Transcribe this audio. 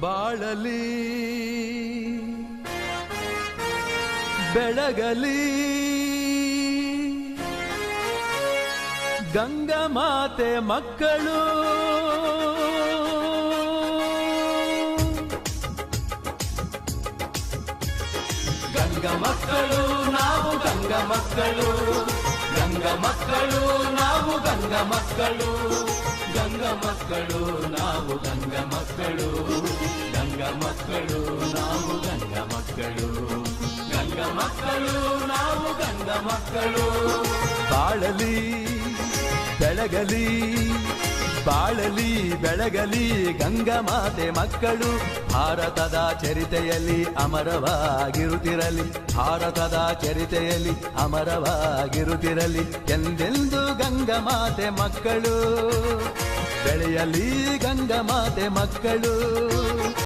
ಬಾಳಲಿ, ಬೆಳಗಲಿ ಗಂಗಮಾತೆ ಮಕ್ಕಳು. ಗಂಗ ಮಕ್ಕಳು, ನಾವು ಗಂಗ ಮಕ್ಕಳು. ಗಂಗ ಮಕ್ಕಳು, ನಾವು ಗಂಗ ಮಕ್ಕಳು. ಗಂಗ ಮಕ್ಕಳು, ನಾವು ಗಂಗ ಮಕ್ಕಳು. ಗಂಗ ಮಕ್ಕಳು, ನಾವು ಗಂಗ ಮಕ್ಕಳು. ಗಂಗ ಮಕ್ಕಳು, ನಾವು ಮಕ್ಕಳು. ಬಾಳಲಿ, ಬೆಳಗಲಿ ಬಾಳಲಿ, ಬೆಳಗಲಿ ಗಂಗ ಮಾತೆ ಮಕ್ಕಳು. ಭಾರತದ ಚರಿತೆಯಲ್ಲಿ ಅಮರವಾಗಿರುತ್ತಿರಲಿ. ಭಾರತದ ಚರಿತೆಯಲ್ಲಿ ಅಮರವಾಗಿರುತ್ತಿರಲಿ. ಎಂದೆಂದು ಗಂಗ ಮಾತೆ ಮಕ್ಕಳು? ಬೆಳೆಯಲಿ ಗಂಗ ಮಾತೆ ಮಕ್ಕಳು.